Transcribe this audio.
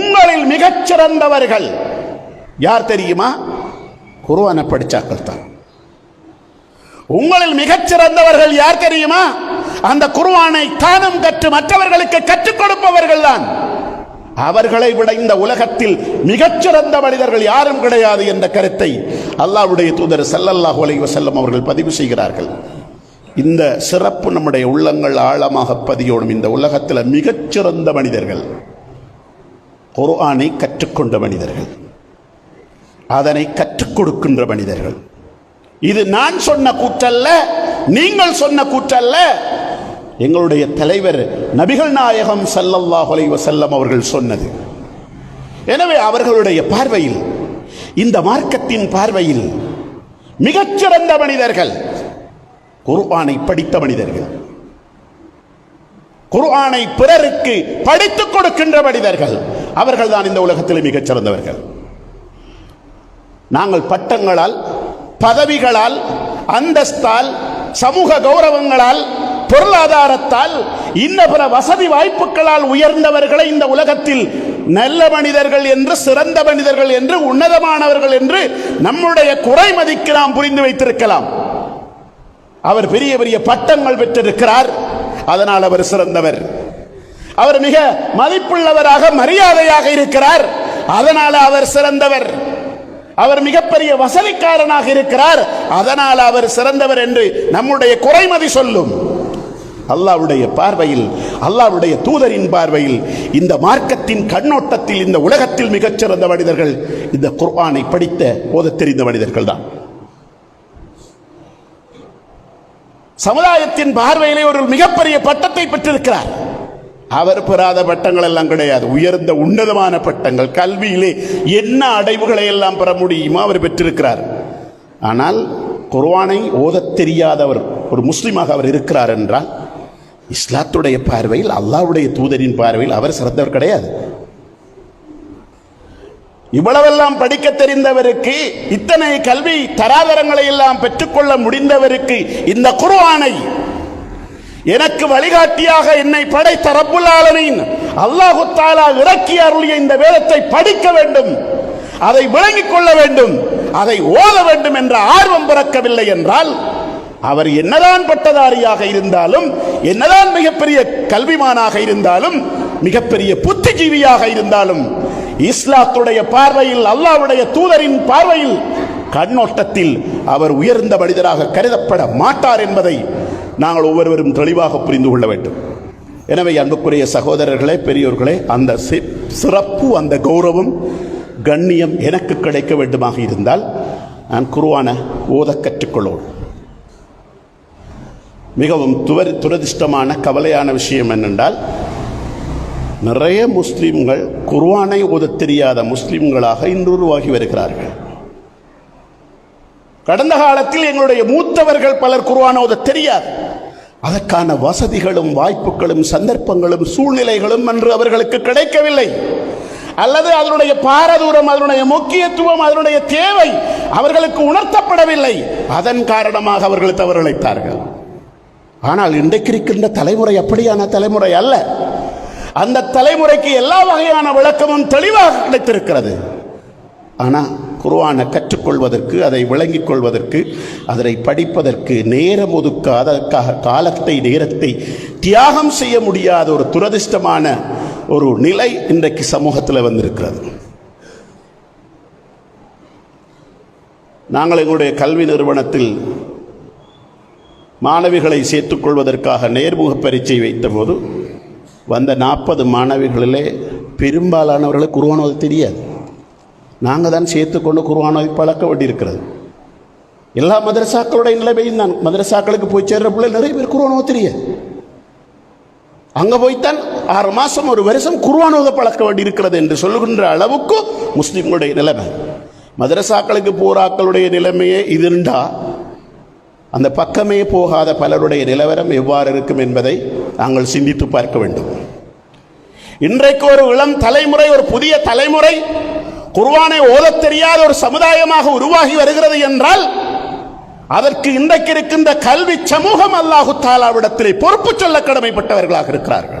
உங்களில் மிகச் சிறந்தவர்கள் யார் தெரியுமா? குருவான படிச்சாக்கள் தான். உங்களில் மிகச் சிறந்தவர்கள் யார் தெரியுமா? அந்த குருவானை தானம் கற்று மற்றவர்களுக்கு கற்றுக் கொடுப்பவர்கள் தான். அவர்களை விட இந்த உலகத்தில் மிகச்சிறந்த மனிதர்கள் யாரும் கிடையாது என்ற கருத்தை அல்லாஹ்வுடைய தூதர் ஸல்லல்லாஹு அலைஹி செல்லம் அவர்கள் பதிவு செய்கிறார்கள். இந்த சிறப்பு நம்முடைய உள்ளங்கள் ஆழமாக பதியோடும் இந்த உலகத்தில் மிகச்சிறந்த மனிதர்கள். குர்ஆனை கற்றுக்கொண்ட மனிதர்கள். அதனை கற்றுக் கொடுக்கின்ற மனிதர்கள். இது நான் சொன்ன கூற்றல்ல நீங்கள் சொன்ன கூற்றல்ல. எங்களுடைய தலைவர் நபிகள் நாயகம் ஸல்லல்லாஹு அலைஹி செல்லம் அவர்கள் சொன்னது. எனவே அவர்களுடைய பார்வையில் இந்த மார்க்கத்தின் பார்வையில் மிகச்சிறந்த மனிதர்கள் குர்ஆனை படித்த மனிதர்கள் குர்ஆனை பிறருக்கு படித்துக் கொடுக்கின்ற மனிதர்கள் அவர்கள் தான் இந்த உலகத்தில் மிகச் சிறந்தவர்கள். நாங்கள் பட்டங்களால் பதவிகளால் அந்தஸ்தால் சமூக கௌரவங்களால் பொருளாதாரத்தால் இன்ன பிற வசதி வாய்ப்புகளால் உயர்ந்தவர்களை இந்த உலகத்தில் நல்ல மனிதர்கள் என்று சிறந்த மனிதர்கள் என்று உன்னதமானவர்கள் என்று நம்முடைய குறைமதிக்கு நாம் புரிந்து வைத்திருக்கலாம். அவர் பெரிய பெரிய பட்டங்கள் பெற்றிருக்கிறார். அதனால் அவர் சிறந்தவர். அவர் மிக மதிப்புள்ளவராக மரியாதையாக இருக்கிறார். அதனால் அவர் சிறந்தவர். அவர் மிகப்பெரிய வசதிக்காரனாக இருக்கிறார். அதனால் அவர் சிறந்தவர் என்று நம்முடைய குறைமதி சொல்லும். அல்லாவுடைய பார்வையில் அல்லாவுடைய தூதரின் பார்வையில் இந்த மார்க்கத்தின் கண்ணோட்டத்தில் இந்த உலகத்தில் மிகச்சிறந்த மனிதர்கள் இந்த குர்ஆனை படித்த போத தெரிந்த மனிதர்கள் தான். சமுதாயத்தின் பார்வையிலே ஒரு மிகப்பெரிய பட்டத்தை பெற்றிருக்கிறார். அவர் பெறாத பட்டங்கள் எல்லாம் கிடையாது. உயர்ந்த உன்னதமான பட்டங்கள். கல்வியிலே என்ன அடைவுகளை எல்லாம் பெற முடியுமோ அவர் பெற்றிருக்கிறார். ஆனால் குர்வானை ஓதத் தெரியாதவர் ஒரு முஸ்லீமாக அவர் இருக்கிறார் என்றால் இஸ்லாத்துடைய பார்வையில் அல்லாவுடைய தூதரின் பார்வையில் அவர் சிறந்தவர் கிடையாது. இவ்வளவெல்லாம் படிக்க தெரிந்தவருக்கு இத்தனை கல்வி தராதரங்களை எல்லாம் பெற்றுக்கொள்ள முடிந்தவருக்கு இந்த குர்வானை எனக்கு வழிகாட்டியாக என்னை படைத்த ரப்புல் ஆலமீன் அல்லாஹு தாலா இறக்கி அருளிய இந்த வேதத்தை படிக்க வேண்டும் அதை விளங்கிக் கொள்ள வேண்டும் அதை ஓத வேண்டும் என்ற ஆர்வம் பிறக்கவில்லை என்றால் அவர் என்னதான் பட்டதாரியாக இருந்தாலும் என்னதான் மிகப்பெரிய கல்விமானாக இருந்தாலும் மிகப்பெரிய புத்திஜீவியாக இருந்தாலும் இஸ்லாத்துடைய பார்வையில் அல்லாவுடைய தூதரின் பார்வையில் கண்ணோட்டத்தில் அவர் உயர்ந்த மனிதராக கருதப்பட மாட்டார் என்பதை நாங்கள் ஒவ்வொருவரும் தெளிவாக புரிந்து கொள்ள வேண்டும். எனவே அன்புக்குரிய சகோதரர்களே பெரியோர்களே அந்த சிறப்பு அந்த கௌரவம் கண்ணியம் எனக்கு கிடைக்க வேண்டுமாக இருந்தால் நான் குருவான ஓத கற்றுக்கொள்ளோம் மிகவும் துவர் துரதிர்ஷ்டமான கவலையான விஷயம் என்னென்றால் நிறைய முஸ்லீம்கள் குர்வானை ஓத தெரியாத முஸ்லீம்களாக இன்று உருவாகி வருகிறார்கள். கடந்த காலத்தில் எங்களுடைய மூத்தவர்கள் பலர் குர்வான ஓத தெரியாது. அதற்கான வசதிகளும் வாய்ப்புகளும் சந்தர்ப்பங்களும் சூழ்நிலைகளும் அன்று அவர்களுக்கு கிடைக்கவில்லை. அல்லது அதனுடைய பாரதூரம் அதனுடைய முக்கியத்துவம் அதனுடைய தேவை அவர்களுக்கு உணர்த்தப்படவில்லை. அதன் காரணமாக அவர்கள் தவறிழைத்தார்கள். ஆனால் இன்றைக்கு இருக்கின்ற தலைமுறை அப்படியான தலைமுறை அல்ல. அந்த தலைமுறைக்கு எல்லா வகையான விளக்கமும் தெளிவாக கிடைத்திருக்கிறது. ஆனால் குர்ஆனை கற்றுக்கொள்வதற்கு அதை விளங்கிக் கொள்வதற்கு அதனை படிப்பதற்கு நேரம் ஒதுக்காத அதற்காக காலத்தை நேரத்தை தியாகம் செய்ய முடியாத ஒரு துரதிர்ஷ்டமான ஒரு நிலை இன்றைக்கு சமூகத்தில் வந்திருக்கிறது. நாங்கள் எங்களுடைய கல்வி நிறுவனத்தில் மாணவிகளை சேர்த்துக்கொள்வதற்காக நேர்முக பரீட்சை வைத்தபோது வந்த நாற்பது மாணவிகளிலே பெரும்பாலானவர்களுக்கு குருவான் தெரியாது. நாங்கள் தான் சேர்த்துக்கொண்டு குருவான் பழக்க வேண்டியிருக்கிறது. எல்லா மதரசாக்களுடைய நிலைமையும் தான். மதரசாக்களுக்கு போய் சேர்ற பிள்ளை நிறைய பேர் குருவானோ தெரியும் அங்கே போய்த்தான் ஆறு மாதம் ஒரு வருஷம் குருவான் ஓத பழக்க வேண்டியிருக்கிறது என்று சொல்லுகின்ற அளவுக்கு முஸ்லீம்களுடைய நிலைமை. மதரசாக்களுக்கு போராக்களுடைய நிலைமையே இதுண்டா. அந்த பக்கமே போகாத பலருடைய நிலவரம் எவ்வாறு இருக்கும் என்பதை நாங்கள் சிந்தித்து பார்க்க வேண்டும். இன்றைக்கு ஒரு இளம் தலைமுறை ஒரு புதிய தலைமுறை குர்வானை ஓதத் தெரியாத ஒரு சமுதாயமாக உருவாகி வருகிறது என்றால் அதற்கு இன்றைக்கு இருக்கின்ற கல்வி சமூகம் அல்லாஹு தாலாவிடத்திலே பொறுப்பு சொல்ல கடமைப்பட்டவர்களாக இருக்கிறார்கள்.